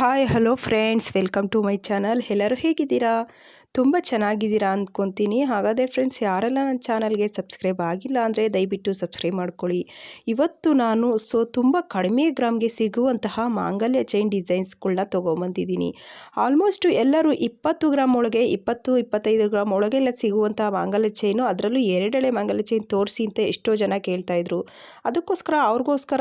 Hi hello friends welcome to my channel ಎಲ್ಲರೂ ಹೇಗಿದ್ದೀರಾ? ತುಂಬ ಚೆನ್ನಾಗಿದ್ದೀರಾ ಅಂದ್ಕೊತೀನಿ. ಹಾಗಾದರೆ ಫ್ರೆಂಡ್ಸ್ ಯಾರೆಲ್ಲ ನನ್ನ ಚಾನಲ್ಗೆ ಸಬ್ಸ್ಕ್ರೈಬ್ ಆಗಿಲ್ಲ ಅಂದರೆ ದಯವಿಟ್ಟು ಸಬ್ಸ್ಕ್ರೈಬ್ ಮಾಡ್ಕೊಳ್ಳಿ. ಇವತ್ತು ನಾನು ಸೊ ತುಂಬ ಕಡಿಮೆ ಗ್ರಾಮ್ಗೆ ಸಿಗುವಂತಹ ಮಾಂಗಲ್ಯ ಚೈನ್ ಡಿಸೈನ್ಸ್ಗಳನ್ನ ತೊಗೊಂಬಂದಿದ್ದೀನಿ. ಆಲ್ಮೋಸ್ಟ್ ಎಲ್ಲರೂ ಇಪ್ಪತ್ತು ಗ್ರಾಮ್ ಒಳಗೆ ಇಪ್ಪತ್ತು, ಇಪ್ಪತ್ತೈದು ಗ್ರಾಮ್ ಒಳಗೆಲ್ಲ ಸಿಗುವಂತಹ ಮಾಂಗಲ್ಯ ಚೈನು ಅದರಲ್ಲೂ ಎರಡೆಳೆ ಮಾಂಗಲ್ಯ ಚೈನ್ ತೋರಿಸಿ ಅಂತ ಎಷ್ಟೋ ಜನ ಕೇಳ್ತಾಯಿದ್ರು ಅದಕ್ಕೋಸ್ಕರ ಅವ್ರಿಗೋಸ್ಕರ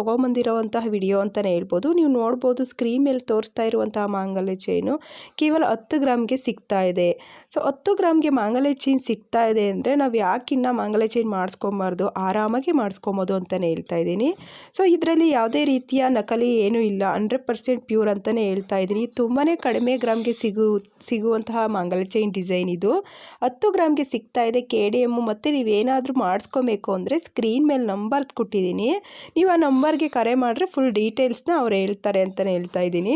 ತೊಗೊಂಬಂದಿರೋವಂತಹ ವಿಡಿಯೋ ಅಂತಲೇ ಹೇಳ್ಬೋದು. ನೀವು ನೋಡ್ಬೋದು ಸ್ಕ್ರೀನ್ ಮೇಲೆ ತೋರಿಸ್ತಾ ಇರುವಂತಹ ಮಾಂಗಲ್ಯ ಚೈನು ಕೇವಲ ಹತ್ತು ಗ್ರಾಮ್ಗೆ ಸಿಗ್ತಾ ಇದೆ. ಸೊ ಹತ್ತು ಗ್ರಾಮ್ಗೆ ಮಾಂಗಲ್ಯ ಚೈನ್ ಸಿಗ್ತಾ ಇದೆ ಅಂದರೆ ನಾವು ಯಾಕಿನ್ನ ಮಾಂಗಲ್ಯ ಚೈನ್ ಮಾಡಿಸ್ಕೊಬಾರ್ದು? ಆರಾಮಾಗಿ ಮಾಡಿಸ್ಕೊಬೋದು ಅಂತಲೇ ಹೇಳ್ತಾ ಇದ್ದೀನಿ. ಸೊ ಇದರಲ್ಲಿ ಯಾವುದೇ ರೀತಿಯ ನಕಲಿ ಏನೂ ಇಲ್ಲ. ಹಂಡ್ರೆಡ್ ಪರ್ಸೆಂಟ್ ಪ್ಯೂರ್ ಅಂತಲೇ ಹೇಳ್ತಾ ಇದ್ದೀನಿ. ತುಂಬಾ ಕಡಿಮೆ ಗ್ರಾಮ್ಗೆ ಸಿಗು, ಸಿಗುವಂತಹ ಮಾಂಗಲ್ಯ ಚೈನ್ ಡಿಸೈನ್ ಇದು. ಹತ್ತು ಗ್ರಾಮ್ಗೆ ಸಿಗ್ತಾ ಇದೆ ಕೆ ಡಿ ಎಮ್ಮು ಮತ್ತು ನೀವೇನಾದರೂ ಮಾಡಿಸ್ಕೊಬೇಕು ಅಂದರೆ ಸ್ಕ್ರೀನ್ ಮೇಲೆ ನಂಬರ್ ಕೊಟ್ಟಿದ್ದೀನಿ. ನೀವು ಆ ನಂಬರ್ಗೆ ಕರೆ ಮಾಡಿದ್ರೆ ಫುಲ್ ಡೀಟೇಲ್ಸ್ನ ಅವ್ರು ಹೇಳ್ತಾರೆ ಅಂತಲೇ ಹೇಳ್ತಾ ಇದ್ದೀನಿ.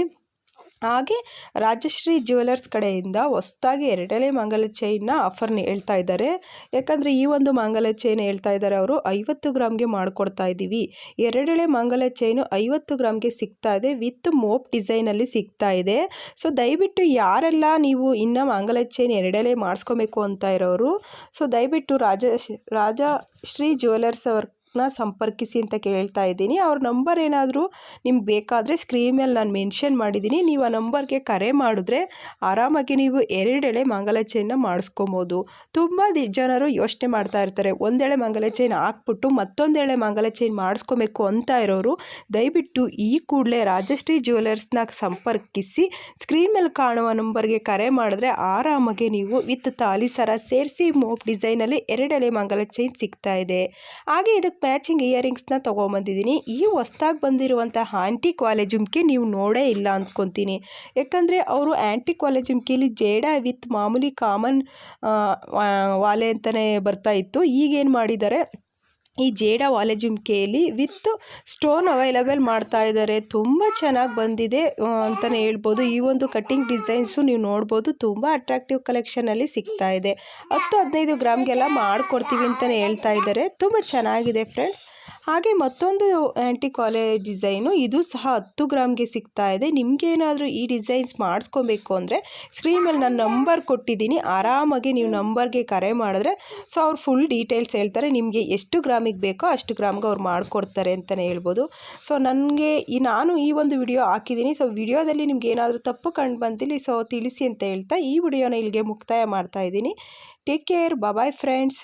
ಹಾಗೆ ರಾಜಶ್ರೀ ಜ್ಯುವೆಲರ್ಸ್ ಕಡೆಯಿಂದ ಹೊಸ್ದಾಗಿ ಎರಡನೇ ಮಂಗಲ ಚೈನ್ನ ಆಫರ್ನ ಹೇಳ್ತಾ ಇದ್ದಾರೆ. ಯಾಕಂದರೆ ಈ ಒಂದು ಮಂಗಲ ಚೈನ್ ಹೇಳ್ತಾ ಇದ್ದಾರೆ ಅವರು, ಐವತ್ತು ಗ್ರಾಮ್ಗೆ ಮಾಡಿಕೊಡ್ತಾ ಇದ್ದೀವಿ. ಎರಡನೇ ಮಂಗಲ ಚೈನು ಐವತ್ತು ಗ್ರಾಮ್ಗೆ ಸಿಗ್ತಾ ಇದೆ, ವಿತ್ ಮೋಪ್ ಡಿಸೈನಲ್ಲಿ ಸಿಗ್ತಾ ಇದೆ. ಸೊ ದಯವಿಟ್ಟು ಯಾರೆಲ್ಲ ನೀವು ಇನ್ನೂ ಮಂಗಲ ಚೈನ್ ಎರಡಲೇ ಮಾಡಿಸ್ಕೋಬೇಕು ಅಂತ ಇರೋರು ಸೊ ದಯವಿಟ್ಟು ರಾಜ ರಾಜಶ್ರೀ ಜ್ಯುವೆಲರ್ಸ್ ಅವ್ರ ನ ಸಂಪರ್ಕಿಸಿ ಅಂತ ಕೇಳ್ತಾ ಇದ್ದೀನಿ. ಅವ್ರ ನಂಬರ್ ಏನಾದರೂ ನಿಮ್ಗೆ ಬೇಕಾದರೆ ಸ್ಕ್ರೀನ್ ಮೇಲೆ ನಾನು ಮೆನ್ಷನ್ ಮಾಡಿದ್ದೀನಿ. ನೀವು ಆ ನಂಬರ್ಗೆ ಕರೆ ಮಾಡಿದ್ರೆ ಆರಾಮಾಗಿ ನೀವು ಎರಡೆಳೆ ಮಂಗಲ ಚೈನ್ನ ಮಾಡಿಸ್ಕೊಬೋದು. ತುಂಬ ಜನರು ಯೋಚನೆ ಮಾಡ್ತಾ ಇರ್ತಾರೆ. ಒಂದೆಳೆ ಮಂಗಲ ಚೈನ್ ಹಾಕ್ಬಿಟ್ಟು ಮತ್ತೊಂದೆಳೆ ಮಂಗಲ ಚೈನ್ ಮಾಡಿಸ್ಕೊಬೇಕು ಅಂತ ಇರೋರು, ದಯವಿಟ್ಟು ಈ ಕೂಡಲೇ ರಾಜಶ್ರೀ ಜ್ಯುವೆಲರ್ಸ್ನ ಸಂಪರ್ಕಿಸಿ ಸ್ಕ್ರೀನ್ ಮೇಲೆ ಕಾಣುವ ನಂಬರ್ಗೆ ಕರೆ ಮಾಡಿದ್ರೆ ಆರಾಮಾಗಿ ನೀವು ವಿತ್ ತಾಲಿಸರ ಸೇರಿಸಿ ಮೋಕ್ ಡಿಸೈನಲ್ಲಿ ಎರಡೆಳೆ ಮಂಗಲ ಚೈನ್ ಸಿಗ್ತಾ ಇದೆ. ಹಾಗೆ ಇದಕ್ಕೆ ಮ್ಯಾಚಿಂಗ್ ಇಯರಿಂಗ್ಸ್ನ ತೊಗೊಂಬಂದಿದ್ದೀನಿ. ಈ ಹೊಸ್ದಾಗಿ ಬಂದಿರುವಂಥ ಆಂಟಿ ಕಾಲೇಜ್ ಜುಮ್ಕಿ ನೀವು ನೋಡೇ ಇಲ್ಲ ಅಂದ್ಕೊತೀನಿ. ಯಾಕಂದರೆ ಅವರು ಆ್ಯಂಟಿ ಕಾಲೇಜ್ ಜುಮ್ಕಿಲಿ ಜೇಡ ವಿತ್ ಮಾಮೂಲಿ ಕಾಮನ್ ವಾಲೆ ಅಂತಲೇ ಬರ್ತಾ ಇತ್ತು. ಈಗೇನು ಮಾಡಿದ್ದಾರೆ? ಈ ಜೇಡ ವಾಲೆ ಜುಮ್ಕೆಯಲ್ಲಿ ವಿತ್ ಸ್ಟೋನ್ ಅವೈಲಬಲ್ ಮಾಡ್ತಾ ಇದ್ದಾರೆ. ತುಂಬ ಚೆನ್ನಾಗಿ ಬಂದಿದೆ ಅಂತಲೇ ಹೇಳ್ಬೋದು. ಈ ಒಂದು ಕಟ್ಟಿಂಗ್ ಡಿಸೈನ್ಸು ನೀವು ನೋಡ್ಬೋದು, ತುಂಬ ಅಟ್ರಾಕ್ಟಿವ್ ಕಲೆಕ್ಷನಲ್ಲಿ ಸಿಗ್ತಾ ಇದೆ. ಹತ್ತು ಹದಿನೈದು ಗ್ರಾಮ್ಗೆಲ್ಲ ಮಾಡಿಕೊಡ್ತೀವಿ ಅಂತಲೇ ಹೇಳ್ತಾ ಇದ್ದಾರೆ. ತುಂಬ ಚೆನ್ನಾಗಿದೆ ಫ್ರೆಂಡ್ಸ್. ಹಾಗೆ ಮತ್ತೊಂದು ಆ್ಯಂಟಿ ಕಾಲೇಜ್ ಡಿಸೈನು ಇದು ಸಹ ಹತ್ತು ಗ್ರಾಮ್ಗೆ ಸಿಗ್ತಾ ಇದೆ. ನಿಮಗೇನಾದರೂ ಈ ಡಿಸೈನ್ಸ್ ಮಾಡಿಸ್ಕೊಬೇಕು ಅಂದರೆ ಸ್ಕ್ರೀನ್ ಮೇಲೆ ನಾನು ನಂಬರ್ ಕೊಟ್ಟಿದ್ದೀನಿ. ಆರಾಮಾಗಿ ನೀವು ನಂಬರ್ಗೆ ಕರೆ ಮಾಡಿದ್ರೆ ಸೊ ಅವ್ರು ಫುಲ್ ಡೀಟೇಲ್ಸ್ ಹೇಳ್ತಾರೆ. ನಿಮಗೆ ಎಷ್ಟು ಗ್ರಾಮಿಗೆ ಬೇಕೋ ಅಷ್ಟು ಗ್ರಾಮ್ಗೆ ಅವ್ರು ಮಾಡಿಕೊಡ್ತಾರೆ ಅಂತಲೇ ಹೇಳ್ಬೋದು. ಸೊ ನನಗೆ ಈ ನಾನು ಈ ಒಂದು ವಿಡಿಯೋ ಹಾಕಿದ್ದೀನಿ. ಸೊ ವಿಡಿಯೋದಲ್ಲಿ ನಿಮ್ಗೆ ಏನಾದರೂ ತಪ್ಪು ಕಂಡು ಬಂದಿಲ್ಲ ಸೊ ತಿಳಿಸಿ ಅಂತ ಹೇಳ್ತಾ ಈ ವಿಡಿಯೋನ ಇಲ್ಲಿಗೆ ಮುಕ್ತಾಯ ಮಾಡ್ತಾ ಇದ್ದೀನಿ. Take care bye friends